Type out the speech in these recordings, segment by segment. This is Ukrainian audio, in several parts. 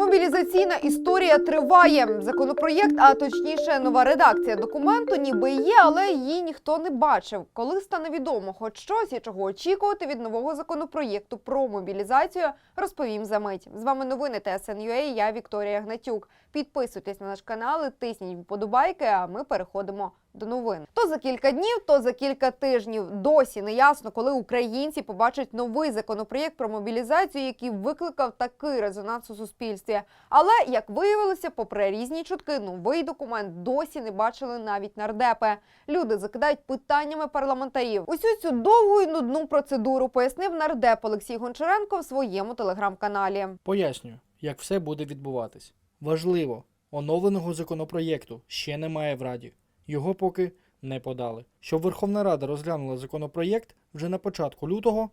Мобілізаційна історія триває. Законопроєкт, а точніше, нова редакція документу, ніби є, але її ніхто не бачив. Коли стане відомо, хоч щось і чого очікувати від нового законопроєкту про мобілізацію, розповім за мить. З вами новини ТСНЮА, Я Вікторія Гнатюк. Підписуйтесь на наш канал, і тисніть вподобайки. А ми переходимо до новин. То за кілька днів, то за кілька тижнів. Досі не ясно, коли українці побачать новий законопроєкт про мобілізацію, який викликав такий резонанс у суспільстві. Але як виявилося, попри різні чутки, новий документ досі не бачили навіть нардепи. Люди закидають питаннями парламентарів. Усю цю довгу і нудну процедуру пояснив нардеп Олексій Гончаренко в своєму телеграм-каналі. Пояснюю, як все буде відбуватись. Важливо, оновленого законопроєкту ще немає в Раді. Його поки не подали. Щоб Верховна Рада розглянула законопроєкт вже на початку лютого,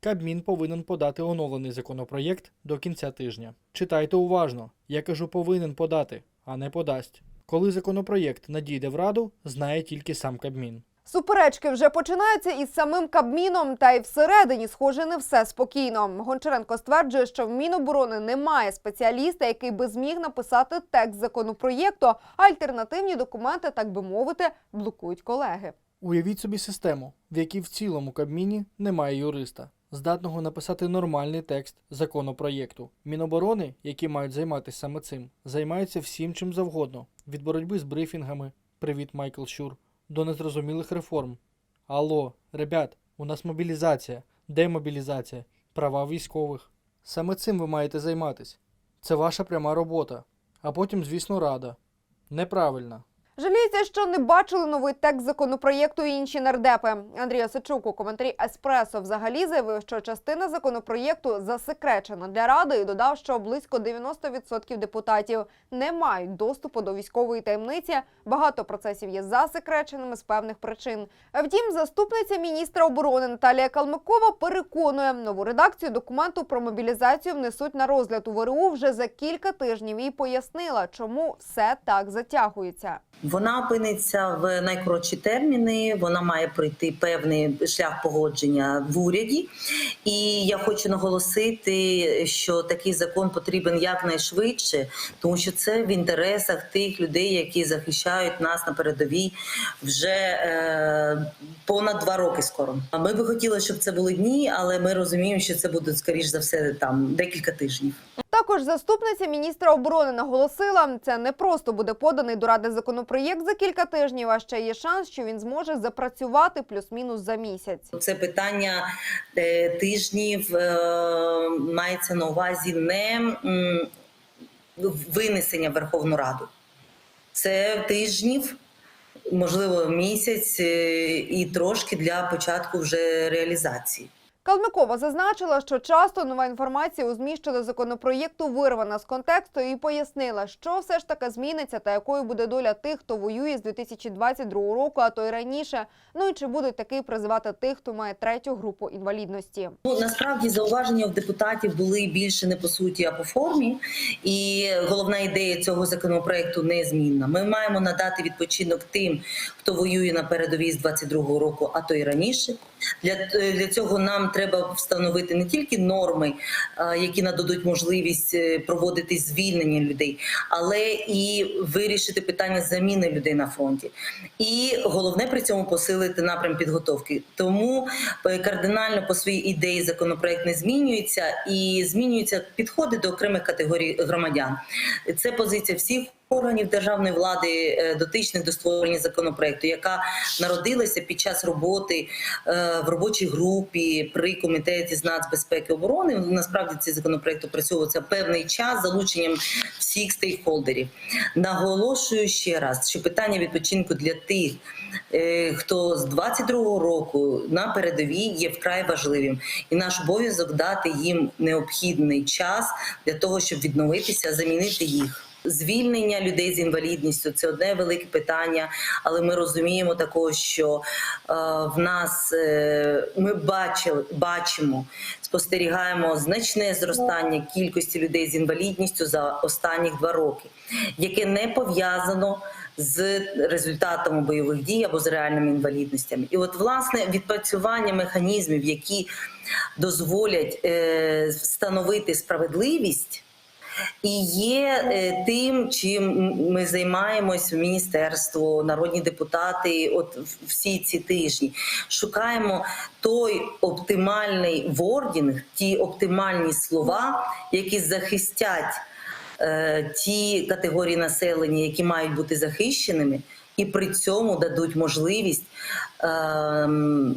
Кабмін повинен подати оновлений законопроєкт до кінця тижня. Читайте уважно. Я кажу повинен подати, а не подасть. Коли законопроєкт надійде в Раду, знає тільки сам Кабмін. Суперечки вже починаються із самим Кабміном, та й всередині, схоже, не все спокійно. Гончаренко стверджує, що в Міноборони немає спеціаліста, який би зміг написати текст законопроєкту, а альтернативні документи, так би мовити, блокують колеги. Уявіть собі систему, в якій в цілому Кабміні немає юриста, здатного написати нормальний текст законопроєкту. Міноборони, які мають займатися саме цим, займаються всім чим завгодно: від боротьби з брифінгами, привіт, Майкл Щур, до незрозумілих реформ. Алло, ребят, у нас мобілізація, демобілізація, права військових. Саме цим ви маєте займатися. Це ваша пряма робота. А потім, звісно, рада. Неправильна. Жаліється, що не бачили новий текст законопроєкту і інші нардепи. Андрій Осичук у коментарі Еспресо взагалі заявив, що частина законопроєкту засекречена для ради і додав, що близько 90% депутатів не мають доступу до військової таємниці. Багато процесів є засекреченими з певних причин. Втім, заступниця міністра оборони Наталія Калмикова переконує, нову редакцію документу про мобілізацію внесуть на розгляд у ВРУ вже за кілька тижнів і пояснила, чому все так затягується. Вона опиниться в найкоротші терміни. Вона має пройти певний шлях погодження в уряді. І я хочу наголосити, що такий закон потрібен якнайшвидше, тому що це в інтересах тих людей, які захищають нас на передовій вже е, понад два роки. Скоро А ми би хотіли, щоб це були дні, але ми розуміємо, що це буде скоріш за все там декілька тижнів. Також заступниця міністра оборони наголосила, це не просто буде поданий до ради законопроєкт за кілька тижнів, а ще є шанс, що він зможе запрацювати плюс-мінус за місяць. Це питання е, тижнів е, мається на увазі не винесення в Верховну Раду. Це тижнів, можливо, місяць е, і трошки для початку вже реалізації. Калмикова зазначила, що часто нова інформація у змі щодо законопроєкту вирвана з контексту і пояснила, що все ж таки зміниться та якою буде доля тих, хто воює з 2022 року, а то й раніше. Ну і чи будуть таки призивати тих, хто має третю групу інвалідності. Ну насправді зауваження в депутатів були більше не по суті, а по формі. І головна ідея цього законопроекту незмінна. Ми маємо надати відпочинок тим, хто воює на передовій з 22-го року, а то й раніше. Для, для цього нам треба встановити не тільки норми, які нададуть можливість е, проводити звільнення людей, але і вирішити питання заміни людей на фронті. І головне при цьому посилити напрям підготовки. Тому е, кардинально по своїй ідеї законопроект не змінюється і змінюються підходи до окремих категорій громадян. Це позиція всіх. Органів державної влади е, дотичних до створення законопроекту, яка народилася під час роботи е, в робочій групі при комітеті з нацбезпеки оборони. Насправді цей законопроект опрацьовується певний час залученням всіх стейкхолдерів. Наголошую ще раз, що питання відпочинку для тих, е, хто з 22-го року на передовій є вкрай важливим, і наш обов'язок дати їм необхідний час для того, щоб відновитися, замінити їх. Звільнення людей з інвалідністю це одне велике питання, але ми розуміємо також, що е, в нас е, ми бачили, бачимо, спостерігаємо значне зростання кількості людей з інвалідністю за останні два роки, яке не пов'язано з результатами бойових дій або з реальними інвалідностями. І от власне відпрацювання механізмів, які дозволять е, встановити справедливість і є е, тим, чим ми займаємось в міністерство, народні депутати. От всі ці тижні шукаємо той оптимальний вордінг, ті оптимальні слова, які захистять е, ті категорії населення, які мають бути захищеними, і при цьому дадуть можливість ем,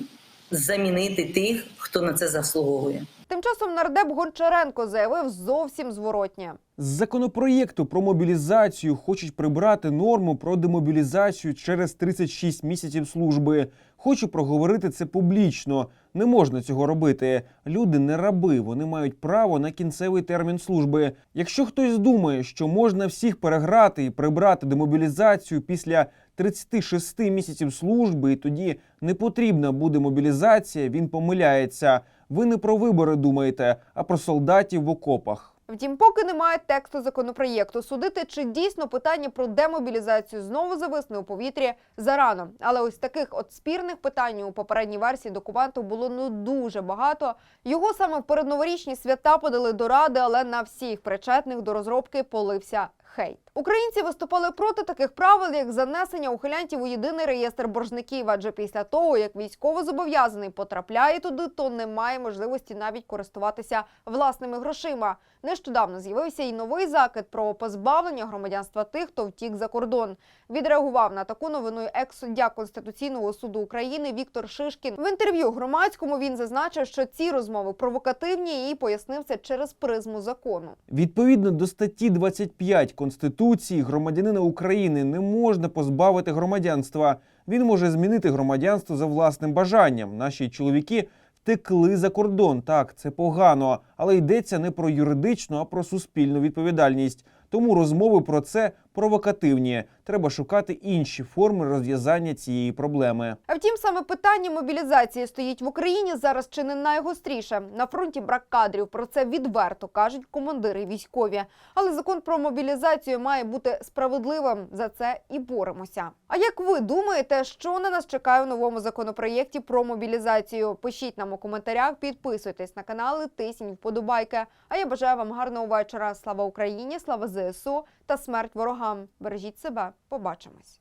замінити тих, хто на це заслуговує. Тим часом нардеп Гончаренко заявив зовсім зворотнє. З законопроєкту про мобілізацію хочуть прибрати норму про демобілізацію через 36 місяців служби. Хочу проговорити це публічно. Не можна цього робити. Люди не раби, вони мають право на кінцевий термін служби. Якщо хтось думає, що можна всіх переграти і прибрати демобілізацію після 36 місяців служби, і тоді не потрібна буде мобілізація, він помиляється. Ви не про вибори думаєте, а про солдатів в окопах. Втім, поки немає тексту законопроєкту, судити, чи дійсно питання про демобілізацію знову зависне у повітрі зарано. Але ось таких от спірних питань у попередній версії документу було ну дуже багато. Його саме в передноворічні свята подали до ради, але на всіх причетних до розробки полився хейт. Українці виступали проти таких правил, як занесення ухилянтів у єдиний реєстр боржників. Адже після того, як військовозобов'язаний потрапляє туди, то немає можливості навіть користуватися власними грошима. Нещодавно з'явився і новий закид про позбавлення громадянства тих, хто втік за кордон. Відреагував на таку новину екс-суддя Конституційного суду України Віктор Шишкін. В інтерв'ю громадському він зазначив, що ці розмови провокативні і пояснив це через призму закону. Відповідно до статті 25 Конституції, громадянина України не можна позбавити громадянства. Він може змінити громадянство за власним бажанням. Наші чоловіки втекли за кордон. Так, це погано, але йдеться не про юридичну, а про суспільну відповідальність. Тому розмови про це провокативні. Треба шукати інші форми розв'язання цієї проблеми. А втім, саме питання мобілізації стоїть в Україні зараз чи не найгостріше. На фронті брак кадрів. Про це відверто кажуть командири військові. Але закон про мобілізацію має бути справедливим. За це і боремося. А як ви думаєте, що на нас чекає у новому законопроєкті про мобілізацію? Пишіть нам у коментарях, підписуйтесь на канали, тисніть вподобайки. А я бажаю вам гарного вечора. Слава Україні! Слава ЗСУ та смерть ворогам! Бережіть себе. Побачимось.